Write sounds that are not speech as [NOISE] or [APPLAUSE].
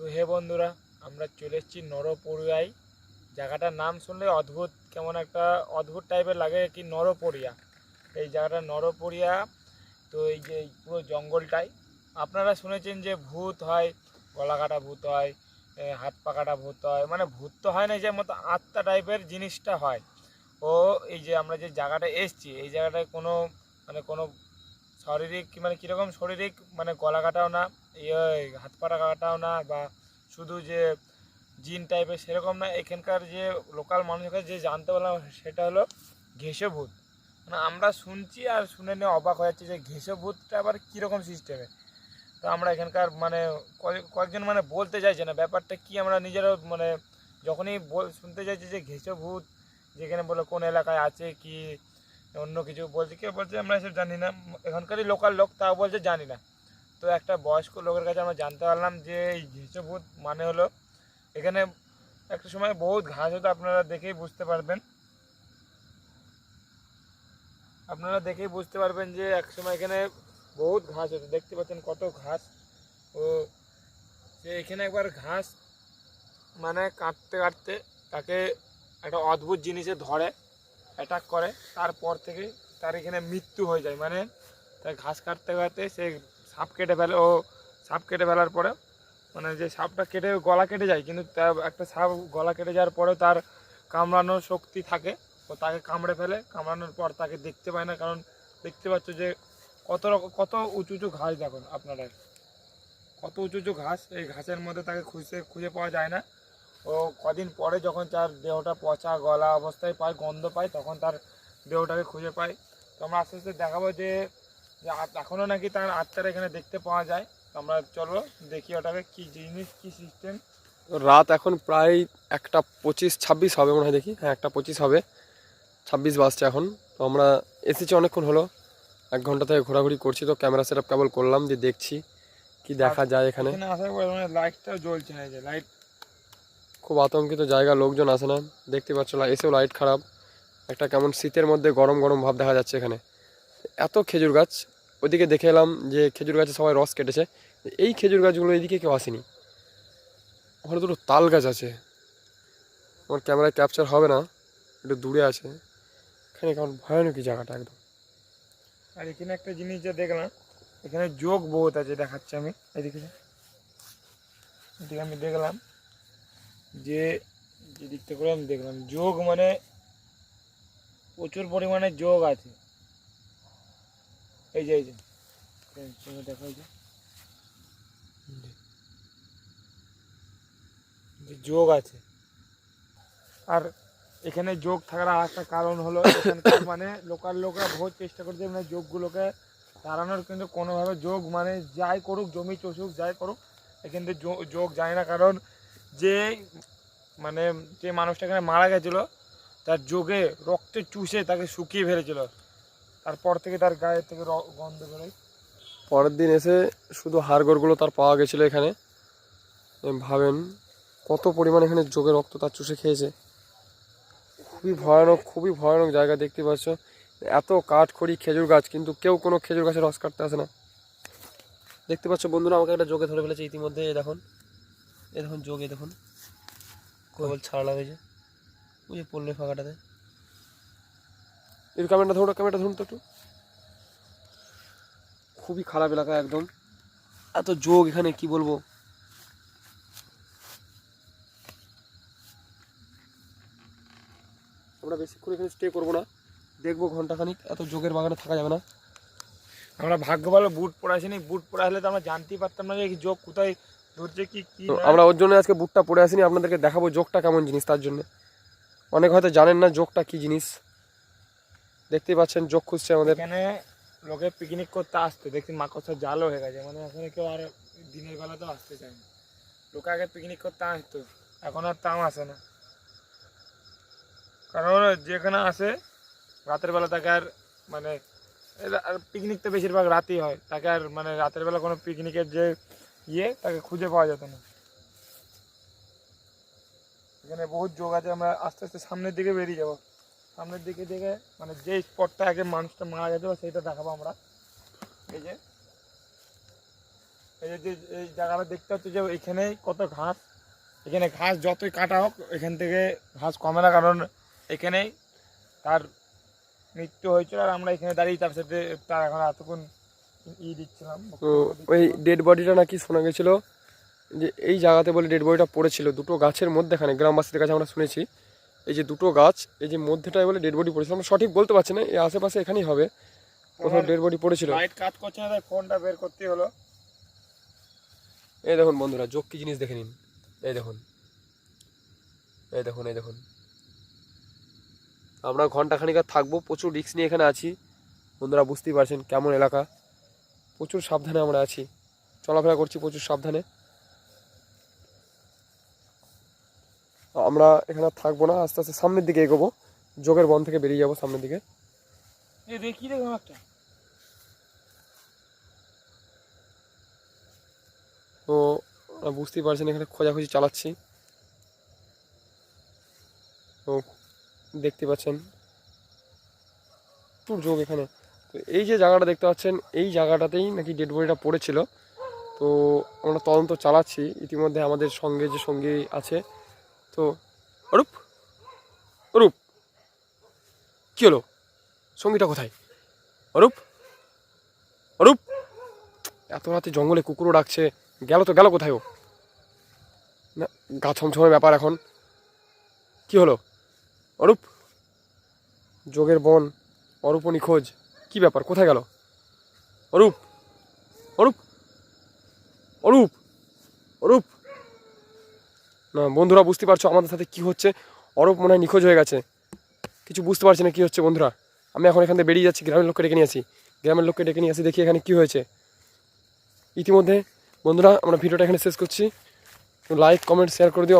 তো হে বন্ধুরা, আমরা চলে এসেছি নরপড়িয়ায় জায়গাটার নাম শুনলে অদ্ভুত, কেমন একটা অদ্ভুত টাইপের লাগে কি নরপড়িয়া এই জায়গাটা নরপড়িয়া তো এই যে পুরো জঙ্গলটাই। আপনারা শুনেছেন যে ভূত হয় গলা কাটা ভূত হয় হাত পা কাটা ভূত হয় মানে ভূত তো হয় না যে মতো আত্মা টাইপের জিনিসটা হয়। ও এই যে আমরা যে জায়গাটা এসছি, এই জায়গাটায় কোনো মানে কোনো শারীরিক মানে কীরকম শারীরিক? মানে গলা কাটাও না ইয়ে হাত পাটা কাটাও না, বা শুধু যে জিন টাইপের সেরকম না, এখানকার যে লোকাল মানুষের কাছে যে জানতে পারলাম সেটা হলো ঘেঁষে ভূত। মানে আমরা শুনছি আর শুনে নিয়ে অবাক হয়ে যাচ্ছি যে ঘেঁষে ভূতটা আবার কীরকম সিস্টেমে তো আমরা এখানকার মানে কয়েক- কয়েকজন মানে বলতে চাইছে না, ব্যাপারটা কি আমরা নিজেরাও মানে যখনই বল শুনতে চাইছি যে ঘেঁষে ভূত, যেখানে বলে কোন এলাকায় আছে কি অন্য কিছু বলছে। কেউ বলছে, আমরা এসব জানি না। এখানকারই লোকাল লোক, তাও বলছে, জানি না। তো একটা বয়স্ক লোকের কাছে আমরা জানতে পারলাম যে, এই ঘেঁষে ভূত মানে হলো, এখানে একটা সময় বহুত ঘাস হতো, আপনারা দেখেই বুঝতে পারবেন। আপনারা দেখেই বুঝতে পারবেন যে, এক সময় এখানে বহুত ঘাস হতো। দেখতে পাচ্ছেন কত ঘাস। ও যে এখানে একবার ঘাস মানে কাটতে কাটতে তাকে একটা অদ্ভুত জিনিসে ধরে। অ্যাটাক করে, তারপর থেকে তার এখানে মৃত্যু হয়ে যায়। মানে তার ঘাস কাটতে কাটতে সে সাপ কেটে ফেলে, ও সাপ কেটে ফেলার পরে মানে যে সাপটা কেটে, গলা কেটে যায়, কিন্তু তার একটা সাপ গলা কেটে যাওয়ার পরেও তার কামড়ানোর শক্তি থাকে। ও তাকে কামড়ে ফেলে, কামড়ানোর পর তাকে দেখতে পায় না, কারণ দেখতে পাচ্ছ যে কত রকম কত উঁচু উঁচু ঘাস দেখুন আপনারা কত উঁচু উঁচু ঘাস, এই ঘাসের মধ্যে তাকে খুঁজে খুঁজে পাওয়া যায় না। ও কদিন পরে যখন তার দেহটা পচা গলা অবস্থায় পায় গন্ধ পায় তখন তার দেহটাকে খুঁজে পায়। তো আমরা আস্তে আস্তে দেখাবো যে এখনও নাকি তার আত্মারা এখানে দেখতে পাওয়া যায়। তো আমরা চলো দেখি ওটাকে কি জিনিস কি সিস্টেম রাত এখন প্রায় একটা পঁচিশ ছাব্বিশ হবে মনে হয় দেখি। হ্যাঁ একটা পঁচিশ হবে। ছাব্বিশ বাজছে এখন। তো আমরা এসেছি অনেকক্ষণ হলো। এক ঘণ্টা থেকে ঘোরাঘুরি করছি তো ক্যামেরা সেট আপ কেবল করলাম যে দেখছি কি দেখা যায় এখানে। পরে মানে লাইটটাও জ্বলছে না যে লাইট খুব আতঙ্কিত জায়গা লোকজন আসে না। দেখতে পাচ্ছ এসেও লাইট খারাপ। একটা কেমন শীতের মধ্যে গরম গরম ভাব দেখা যাচ্ছে এখানে। এত খেজুর গাছ। ওইদিকে দেখে এলাম যে খেজুর গাছে সবাই রস কেটেছে। এই খেজুর গাছগুলো এইদিকে কেউ আসেনি। ওখানে দুটো তাল গাছ আছে। আমার ক্যামেরায় ক্যাপচার হবে না। একটু দূরে আছে। এখানে কেমন ভয়ানক এই জায়গাটা একদম। আর এখানে একটা জিনিস যে দেখলাম, এখানে যোগ বহুত আছে দেখাচ্ছি আমি। এদিকে। এদিকে আমি দেখলাম যে যে দিকটা করে আমি দেখলাম। যোগ মানে প্রচুর পরিমাণে যোগ আছে। এই যে এই যে। দেখা যোগ আছে। আর এখানে যোগ থাকার আর একটা কারণ হলো এখানকার [COUGHS] মানে লোকাল লোকরা বহুত চেষ্টা করছে মানে যোগগুলোকে তাড়ানোর কিন্তু কোনোভাবে যোগ মানে যাই করুক জমি চষুক যাই করুক এখান থেকে যোগ যায় না। কারণ যে মানে যে মানুষটা এখানে মারা গেছিল, তার যোগে রক্তে চুষে তাকে শুকিয়ে ফেলেছিল। তারপর থেকে তার গায়ে থেকে গন্ধ বেরোয়। পরের দিন এসে শুধু হাড়গোড়গুলো তার পাওয়া গেছিল এখানে। ভাবেন কত পরিমাণ এখানে যোগে রক্ত তার চুষে খেয়েছে। খুবই ভয়ানক খুবই ভয়ানক জায়গা দেখতে পাচ্ছ। এত কাঠ খড়ি খেজুর গাছ, কিন্তু কেউ কোনো খেজুর গাছের রস কাটতে আসে না। দেখতে পাচ্ছ বন্ধুরা, আমাকে একটা যোগে ধরে ফেলেছে ইতিমধ্যে দেখুন। এই দেখুন যোগে দেখুন। কেবল ছাড়া লাগেছে ওই যে পড়লে ফাঁকাটাতে। এর ক্যামেরাটা ধরো ক্যামেরাটা ধরুন তো একটু। খুবই খারাপ এলাকা একদম। এত যোগ এখানে কি বলব? আমরা বেশিক্ষণ এখানে স্টে করব না। দেখব ঘন্টাখানিক এত যোগের বাগানে থাকা যাবে না। আমরা ভাগ্য ভালো বুট পরে আসিনি বুট পরে আসলে তো আমরা জানতেই পারতাম না যে এই যোগ কোথায় তো। আমরা ওর জন্য আজকে বুটটা পরে আসিনি আপনাদেরকে দেখাবো যোগটা কেমন জিনিস তার জন্য। অনেক হয়তো জানেন না যোগটা কি জিনিস। দেখতেই পাচ্ছেন যোগ খুঁজছে আমাদের। এখানে লোকে পিকনিক করতে আসতো দেখছি মাকড়সার জালও হয়ে গেছে মানে এখানে কেউ আর দিনের বেলা তো আসতে চায় না। লোকে আগে পিকনিক করতে আসতো এখন আর তাও আসে না। কারণ যেখানে আসে রাতের বেলা তাকে আর মানে পিকনিক তো বেশিরভাগ রাতেই হয়। তাকে আর মানে রাতের বেলা কোনো পিকনিকের যে ইয়ে তাকে খুঁজে পাওয়া যেত না। এখানে বহুত যোগ আছে, আমরা আস্তে আস্তে সামনের দিকে বেরিয়ে যাব। সামনের দিকে দেখে মানে যে স্পটটা আগে মানুষটা মারা গেছে সেইটা দেখাবো আমরা। এই যে, এই যে- এই জায়গাটা দেখতে হচ্ছে যে এখানে কত ঘাস। এখানে ঘাস যতই কাটা হোক, এখান থেকে ঘাস কমে না, কারণ এখানেই তার মৃত্যু হয়েছিল আর আমরা এখানে দাঁড়িয়ে তার সাথে তার এখন এতক্ষণ ই দিচ্ছিলাম তো ওই ডেড বডিটা নাকি শোনা গেছিল যে এই জায়গাতে বলে ডেড বডিটা পড়েছিল দুটো গাছের মধ্যেখানে গ্রামবাসীদের কাছে আমরা শুনেছি এই যে দুটো গাছ এই যে মধ্যেটায় বলে ডেড বডি পড়েছিল আমরা সঠিক বলতে পারছি না এই আশেপাশে এখানেই হবে কোথাও ডেড বডি পড়েছিল। লাইট কাজ করছে না তাই ফোনটা বের করতে হলো। এই দেখুন বন্ধুরা যোগ কি জিনিস দেখে নিন এই দেখুন এই দেখুন এই দেখুন। আমরা ঘণ্টা খানিক আর থাকব প্রচুর রিস্ক নিয়ে এখানে আছি বন্ধুরা বুঝতেই পারছেন কেমন এলাকা। প্রচুর সাবধানে আমরা আছি। চলাফেরা করছি প্রচুর সাবধানে। আমরা এখানে থাকব না আস্তে আস্তে সামনের দিকে এগোবো। যোগের বন থেকে বেরিয়ে যাব সামনের দিকে। দেখি একটা তো বুঝতেই পারছেন এখানে খোঁজাখুঁজি চালাচ্ছি। তো দেখতে পাচ্ছেন। প্রচুর যোগ এখানে। তো এই যে জায়গাটা দেখতে পাচ্ছেন, এই জায়গাটাতেই নাকি ডেড বডিটা পড়েছিল। তো আমরা তদন্ত চালাচ্ছি, ইতিমধ্যে আমাদের সঙ্গে যে সঙ্গী আছে। তো, অরূপ? অরূপ? কী হলো? সঙ্গীটা কোথায়? অরূপ? অরূপ? এত রাতে জঙ্গলে কুকুরও ডাকছে, গেল তো, গেল কোথায় ও? না, গা ছমছমের ব্যাপার এখন। কি হলো? অরূপ? যোগের বন অরূপ নিখোঁজ। কি ব্যাপার? কোথায় গেল? অরূপ! অরূপ! অরূপ! অরূপ! না, বন্ধুরা, বুঝতে পারছ আমাদের সাথে কি হচ্ছে? অরূপ মনে হয় নিখোঁজ হয়ে গেছে। কিছু বুঝতে পারছি না কি হচ্ছে, বন্ধুরা। আমি এখন এখান থেকে বেরিয়ে যাচ্ছি, গ্রামের লোককে ডেকে নিয়ে আসি। গ্রামের লোককে ডেকে নিয়ে আসি, দেখি এখানে কি হয়েছে। ইতিমধ্যে, বন্ধুরা, আমরা ভিডিওটা এখানে শেষ করছি। লাইক, কমেন্ট, শেয়ার করে দিও।